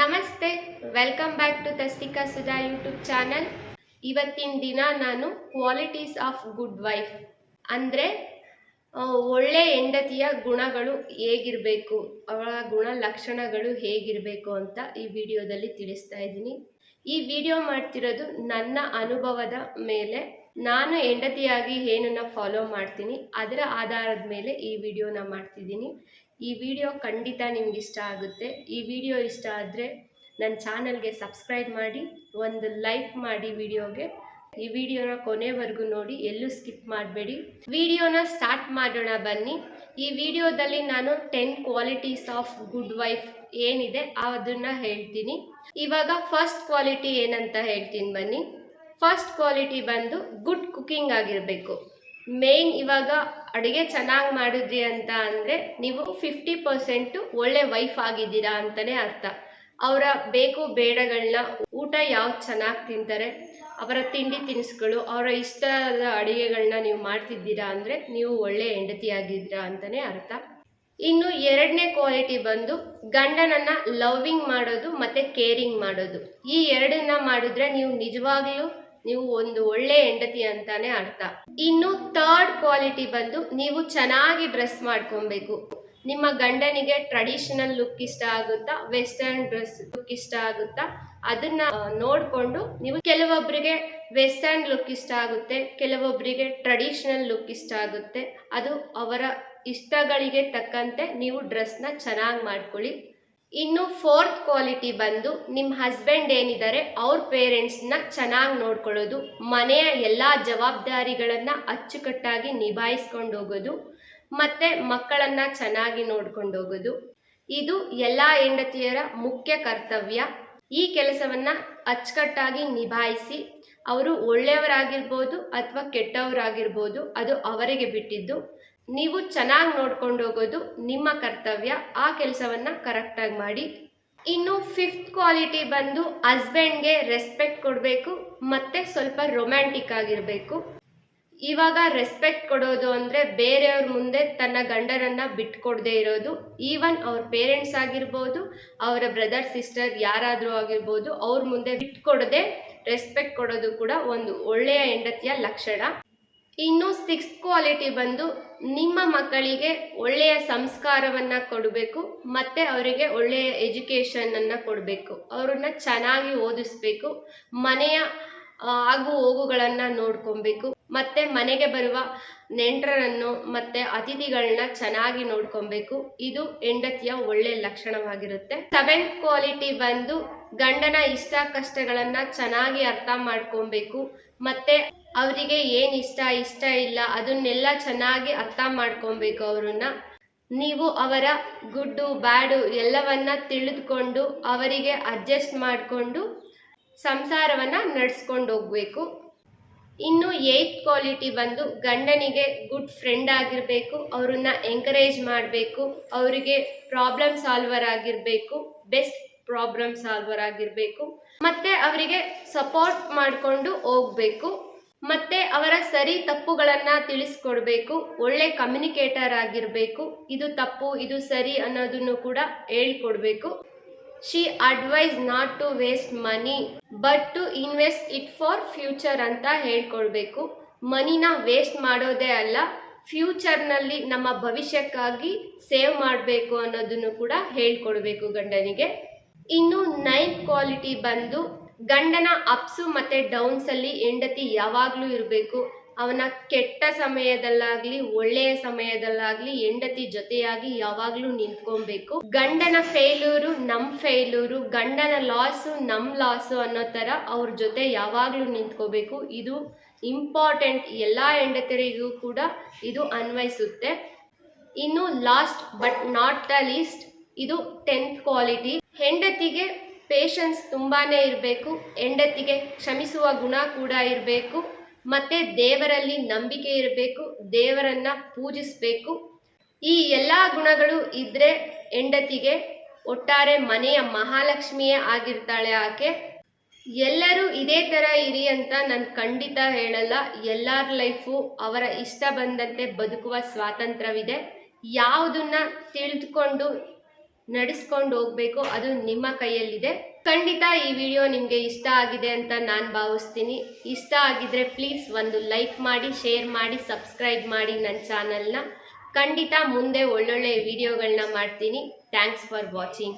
ನಮಸ್ತೆ welcome back to Tastika Sudha YouTube channel ಇವತ್ತಿನ ದಿನ ನಾನು ಕ್ವಾಲಿಟೀಸ್ ಆಫ್ ಗುಡ್ ವೈಫ್ ಅಂದರೆ ಒಳ್ಳೆ ಹೆಂಡತಿಯ ಗುಣಗಳು ಹೇಗಿರಬೇಕು, ಅವಳ ಗುಣ ಲಕ್ಷಣಗಳು ಹೇಗಿರಬೇಕು ಅಂತ ಈ ವಿಡಿಯೋದಲ್ಲಿ ತಿಳಿಸ್ತಾ ಇದ್ದೀನಿ. ಈ ವಿಡಿಯೋ ಮಾಡ್ತಿರೋದು ನನ್ನ ಅನುಭವದ ಮೇಲೆ. ನಾನು ಹೆಂಡತಿಯಾಗಿ ಏನನ್ನ ಫಾಲೋ ಮಾಡ್ತೀನಿ, ಅದರ ಆಧಾರದ ಮೇಲೆ ಈ ವಿಡಿಯೋನ ಮಾಡ್ತಿದ್ದೀನಿ. ಈ ವಿಡಿಯೋ ಖಂಡಿತ ನಿಮ್ಗೆ ಇಷ್ಟ ಆಗುತ್ತೆ. ಈ ವಿಡಿಯೋ ಇಷ್ಟ ಆದರೆ ನನ್ನ ಚಾನಲ್ಗೆ ಸಬ್ಸ್ಕ್ರೈಬ್ ಮಾಡಿ, ಒಂದು ಲೈಕ್ ಮಾಡಿ ವಿಡಿಯೋಗೆ. ಈ ವಿಡಿಯೋನ ಕೊನೆವರೆಗೂ ನೋಡಿ, ಎಲ್ಲೂ ಸ್ಕಿಪ್ ಮಾಡಬೇಡಿ. ವಿಡಿಯೋನ ಸ್ಟಾರ್ಟ್ ಮಾಡೋಣ ಬನ್ನಿ. ಈ ವಿಡಿಯೋದಲ್ಲಿ ನಾನು ten qualities of good wife ಏನಿದೆ ಅದನ್ನ ಹೇಳ್ತೀನಿ. ಇವಾಗ ಫಸ್ಟ್ ಕ್ವಾಲಿಟಿ ಏನಂತ ಹೇಳ್ತೀನಿ ಬನ್ನಿ. ಫಸ್ಟ್ ಕ್ವಾಲಿಟಿ ಬಂದು ಗುಡ್ ಕುಕಿಂಗ್ ಆಗಿರಬೇಕು. ಮೇನ್ ಇವಾಗ ಅಡುಗೆ ಚೆನ್ನಾಗಿ ಮಾಡಿದ್ರಿ ಅಂತ ಅಂದರೆ ನೀವು ಫಿಫ್ಟಿ ಪರ್ಸೆಂಟು ಒಳ್ಳೆ ವೈಫ್ ಆಗಿದ್ದೀರಾ ಅಂತಲೇ ಅರ್ಥ. ಅವರ ಬೇಕು ಬೇಡಗಳನ್ನ ಊಟ ಯಾವ್ದು ಚೆನ್ನಾಗಿ ತಿಂತಾರೆ, ಅವರ ತಿಂಡಿ ತಿನಿಸುಗಳು, ಅವರ ಇಷ್ಟದ ಅಡುಗೆಗಳನ್ನ ನೀವು ಮಾಡ್ತಿದ್ದೀರಾ ಅಂದರೆ ನೀವು ಒಳ್ಳೆ ಹೆಂಡತಿಯಾಗಿದ್ದೀರಾ ಅಂತಲೇ ಅರ್ಥ. ಇನ್ನು ಎರಡನೇ ಕ್ವಾಲಿಟಿ ಬಂದು ಗಂಡನನ್ನು ಲವ್ವಿಂಗ್ ಮಾಡೋದು ಮತ್ತು ಕೇರಿಂಗ್ ಮಾಡೋದು. ಈ ಎರಡನ್ನ ಮಾಡಿದ್ರೆ ನೀವು ನಿಜವಾಗ್ಲೂ ನೀವು ಒಂದು ಒಳ್ಳೆ ಹೆಂಡತಿ ಅಂತಾನೆ ಅರ್ಥ. ಇನ್ನು ಥರ್ಡ್ ಕ್ವಾಲಿಟಿ ಬಂದು ನೀವು ಚೆನ್ನಾಗಿ ಡ್ರೆಸ್ ಮಾಡ್ಕೊಬೇಕು. ನಿಮ್ಮ ಗಂಡನಿಗೆ ಟ್ರೆಡಿಷನಲ್ ಲುಕ್ ಇಷ್ಟ ಆಗುತ್ತಾ ವೆಸ್ಟರ್ನ್ ಡ್ರೆಸ್ ಲುಕ್ ಇಷ್ಟ ಆಗುತ್ತಾ, ಅದನ್ನ ನೋಡಿಕೊಂಡು ನೀವು ಕೆಲವೊಬ್ಬರಿಗೆ ವೆಸ್ಟರ್ನ್ ಲುಕ್ ಇಷ್ಟ ಆಗುತ್ತೆ ಕೆಲವೊಬ್ಬರಿಗೆ ಟ್ರೆಡಿಷನಲ್ ಲುಕ್ ಇಷ್ಟ ಆಗುತ್ತೆ. ಅದು ಅವರ ಇಷ್ಟಗಳಿಗೆ ತಕ್ಕಂತೆ ನೀವು ಡ್ರೆಸ್ನ ಚೆನ್ನಾಗಿ ಮಾಡ್ಕೊಳ್ಳಿ. ಇನ್ನು ಫೋರ್ತ್ ಕ್ವಾಲಿಟಿ ಬಂದು ನಿಮ್ಮ ಹಸ್ಬೆಂಡ್ ಏನಿದ್ದಾರೆ ಅವ್ರ ಪೇರೆಂಟ್ಸ್ನ ಚೆನ್ನಾಗಿ ನೋಡ್ಕೊಳ್ಳೋದು, ಮನೆಯ ಎಲ್ಲ ಜವಾಬ್ದಾರಿಗಳನ್ನು ಅಚ್ಚುಕಟ್ಟಾಗಿ ನಿಭಾಯಿಸ್ಕೊಂಡು ಹೋಗೋದು, ಮತ್ತು ಮಕ್ಕಳನ್ನು ಚೆನ್ನಾಗಿ ನೋಡ್ಕೊಂಡು ಹೋಗೋದು. ಇದು ಎಲ್ಲ ಹೆಂಡತಿಯರ ಮುಖ್ಯ ಕರ್ತವ್ಯ. ಈ ಕೆಲಸವನ್ನು ಅಚ್ಚುಕಟ್ಟಾಗಿ ನಿಭಾಯಿಸಿ ಅವರು ಒಳ್ಳೆಯವರಾಗಿರ್ಬೋದು ಅಥವಾ ಕೆಟ್ಟವರಾಗಿರ್ಬೋದು, ಅದು ಅವರಿಗೆ ಬಿಟ್ಟಿದ್ದು. ನೀವು ಚೆನ್ನಾಗಿ ನೋಡ್ಕೊಂಡು ಹೋಗೋದು ನಿಮ್ಮ ಕರ್ತವ್ಯ. ಆ ಕೆಲಸವನ್ನು ಕರೆಕ್ಟಾಗಿ ಮಾಡಿ. ಇನ್ನು ಫಿಫ್ತ್ ಕ್ವಾಲಿಟಿ ಬಂದು ಹಸ್ಬೆಂಡ್ಗೆ ರೆಸ್ಪೆಕ್ಟ್ ಕೊಡಬೇಕು, ಮತ್ತು ಸ್ವಲ್ಪ ರೊಮ್ಯಾಂಟಿಕ್ ಆಗಿರಬೇಕು. ಇವಾಗ ರೆಸ್ಪೆಕ್ಟ್ ಕೊಡೋದು ಅಂದರೆ ಬೇರೆಯವ್ರ ಮುಂದೆ ತನ್ನ ಗಂಡರನ್ನು ಬಿಟ್ಕೊಡದೆ ಇರೋದು. ಈವನ್ ಅವ್ರ ಪೇರೆಂಟ್ಸ್ ಆಗಿರ್ಬೋದು, ಅವರ ಬ್ರದರ್ ಸಿಸ್ಟರ್ ಯಾರಾದರೂ ಆಗಿರ್ಬೋದು, ಅವ್ರ ಮುಂದೆ ಬಿಟ್ಕೊಡದೆ ರೆಸ್ಪೆಕ್ಟ್ ಕೊಡೋದು ಕೂಡ ಒಂದು ಒಳ್ಳೆಯ ಹೆಂಡತಿಯ ಲಕ್ಷಣ. ಇನ್ನು ಸಿಕ್ಸ್ ಕ್ವಾಲಿಟಿ ಬಂದು ನಿಮ್ಮ ಮಕ್ಕಳಿಗೆ ಒಳ್ಳೆಯ ಸಂಸ್ಕಾರವನ್ನ ಕೊಡಬೇಕು, ಮತ್ತೆ ಅವರಿಗೆ ಒಳ್ಳೆಯ ಎಜುಕೇಶನ್ ಅನ್ನ ಕೊಡಬೇಕು. ಅವ್ರನ್ನ ಚೆನ್ನಾಗಿ ಓದಿಸ್ಬೇಕು, ಮನೆಯ ಆಗು ಹೋಗುಗಳನ್ನು ನೋಡ್ಕೊಬೇಕು. ಮತ್ತೆ ಮನೆಗೆ ಬರುವ ನೆಂಟರನ್ನು ಮತ್ತೆ ಅತಿಥಿಗಳನ್ನ ಚೆನ್ನಾಗಿ ನೋಡ್ಕೊಬೇಕು. ಇದು ಹೆಂಡತಿಯ ಒಳ್ಳೆ ಲಕ್ಷಣವಾಗಿರುತ್ತೆ. ಸೆವೆಂತ್ ಕ್ವಾಲಿಟಿ ಬಂದು ಗಂಡನ ಇಷ್ಟ ಕಷ್ಟಗಳನ್ನ ಚೆನ್ನಾಗಿ ಅರ್ಥ ಮಾಡ್ಕೊಬೇಕು. ಮತ್ತೆ ಅವರಿಗೆ ಏನ್ ಇಷ್ಟ ಇಷ್ಟ ಇಲ್ಲ, ಅದನ್ನೆಲ್ಲ ಚೆನ್ನಾಗಿ ಅರ್ಥ ಮಾಡ್ಕೊಬೇಕು ಅವರನ್ನ. ನೀವು ಅವರ ಗುಡ್ಡು, ಬ್ಯಾಡು ಎಲ್ಲವನ್ನ ತಿಳಿದುಕೊಂಡು ಅವರಿಗೆ ಅಡ್ಜಸ್ಟ್ ಮಾಡಿಕೊಂಡು ಸಂಸಾರವನ್ನ ನಡೆಸ್ಕೊಂಡು ಹೋಗ್ಬೇಕು ಇನ್ನು ಏತ್ ಕ್ವಾಲಿಟಿ ಬಂದು ಗಂಡನಿಗೆ ಗುಡ್ ಫ್ರೆಂಡ್ ಆಗಿರಬೇಕು, ಅವ್ರನ್ನ ಎಂಕರೇಜ್ ಮಾಡಬೇಕು, ಅವರಿಗೆ ಪ್ರಾಬ್ಲಮ್ ಸಾಲ್ವರ್ ಆಗಿರಬೇಕು ಬೆಸ್ಟ್ ಪ್ರಾಬ್ಲಮ್ ಸಾಲ್ವರ್ ಆಗಿರಬೇಕು, ಮತ್ತೆ ಅವರಿಗೆ ಸಪೋರ್ಟ್ ಮಾಡಿಕೊಂಡು ಹೋಗ್ಬೇಕು, ಮತ್ತೆ ಅವರ ಸರಿ ತಪ್ಪುಗಳನ್ನು ತಿಳಿಸ್ಕೊಡ್ಬೇಕು, ಒಳ್ಳೆ ಕಮ್ಯುನಿಕೇಟರ್ ಆಗಿರಬೇಕು, ಇದು ತಪ್ಪು, ಇದು ಸರಿ ಅನ್ನೋದನ್ನು ಕೂಡ ಹೇಳ್ಕೊಡ್ಬೇಕು. She advise not to waste money but to invest it for future ಅಂತ ಹೇಳ್ಕೊಡ್ಬೇಕು ಮನಿನ ವೇಸ್ಟ್ ಮಾಡೋದೇ ಅಲ್ಲ ಫ್ಯೂಚರ್ನಲ್ಲಿ ನಮ್ಮ ಭವಿಷ್ಯಕ್ಕಾಗಿ ಸೇವ್ ಮಾಡಬೇಕು ಅನ್ನೋದನ್ನು ಕೂಡ ಹೇಳ್ಕೊಡ್ಬೇಕು ಗಂಡನಿಗೆ. ಇನ್ನು ನೈನ್ ಕ್ವಾಲಿಟಿ ಬಂದು ಗಂಡನ ಅಪ್ಸು ಮತ್ತು ಡೌನ್ಸಲ್ಲಿ ಹೆಂಡತಿ ಯಾವಾಗಲೂ ಇರಬೇಕು. ಅವನ ಕೆಟ್ಟ ಸಮಯದಲ್ಲಾಗ್ಲಿ, ಒಳ್ಳೆಯ ಸಮಯದಲ್ಲಾಗ್ಲಿ ಹೆಂಡತಿ ಜೊತೆಯಾಗಿ ಯಾವಾಗ್ಲೂ ನಿಂತ್ಕೊಬೇಕು. ಗಂಡನ ಫೇಲೂರು ನಮ್ ಫೇಲೂರು ಗಂಡನ ಲಾಸು ನಮ್ ಲಾಸು ಅನ್ನೋ ತರ ಅವ್ರ ಜೊತೆ ಯಾವಾಗ್ಲೂ ನಿಂತ್ಕೋಬೇಕು. ಇದು ಇಂಪಾರ್ಟೆಂಟ್ ಎಲ್ಲ ಹೆಂಡತಿರಿಗೂ ಕೂಡ ಇದು ಅನ್ವಯಿಸುತ್ತೆ. ಇನ್ನು last but not the least ಇದು ಟೆಂತ್ ಕ್ವಾಲಿಟಿ ಹೆಂಡತಿಗೆ ಪೇಷನ್ಸ್ ತುಂಬಾನೇ ಇರಬೇಕು, ಹೆಂಡತಿಗೆ ಕ್ಷಮಿಸುವ ಗುಣ ಕೂಡ ಇರಬೇಕು. ಮತ್ತೆ ದೇವರಲ್ಲಿ ನಂಬಿಕೆ ಇರಬೇಕು, ದೇವರನ್ನ ಪೂಜಿಸಬೇಕು. ಈ ಎಲ್ಲ ಗುಣಗಳು ಇದ್ರೆ ಹೆಂಡತಿಗೆ ಒಟ್ಟಾರೆ ಮನೆಯ ಮಹಾಲಕ್ಷ್ಮಿಯೇ ಆಗಿರ್ತಾಳೆ ಆಕೆ. ಎಲ್ಲರೂ ಇದೇ ಥರ ಇರಿ ಅಂತ ನಾನು ಖಂಡಿತ ಹೇಳಲ್ಲ. ಎಲ್ಲರ ಲೈಫು ಅವರ ಇಷ್ಟ ಬಂದಂತೆ ಬದುಕುವ ಸ್ವಾತಂತ್ರ್ಯವಿದೆ. ಯಾವುದನ್ನ ತಿಳಿದುಕೊಂಡು ನಡೆಸ್ಕೊಂಡು ಹೋಗ್ಬೇಕು, ಅದು ನಿಮ್ಮ ಕೈಯಲ್ಲಿದೆ. ಖಂಡಿತ ಈ ವಿಡಿಯೋ ನಿಮಗೆ ಇಷ್ಟ ಆಗಿದೆ ಅಂತ ನಾನು ಭಾವಿಸ್ತೀನಿ. ಇಷ್ಟ ಆಗಿದ್ರೆ ಪ್ಲೀಸ್ ಒಂದು ಲೈಕ್ ಮಾಡಿ ಶೇರ್ ಮಾಡಿ ಸಬ್ಸ್ಕ್ರೈಬ್ ಮಾಡಿ ನನ್ನ ಚಾನಲ್ನ ಖಂಡಿತ ಮುಂದೆ ಒಳ್ಳೊಳ್ಳೆ ವಿಡಿಯೋಗಳನ್ನ ಮಾಡ್ತೀನಿ. Thanks for watching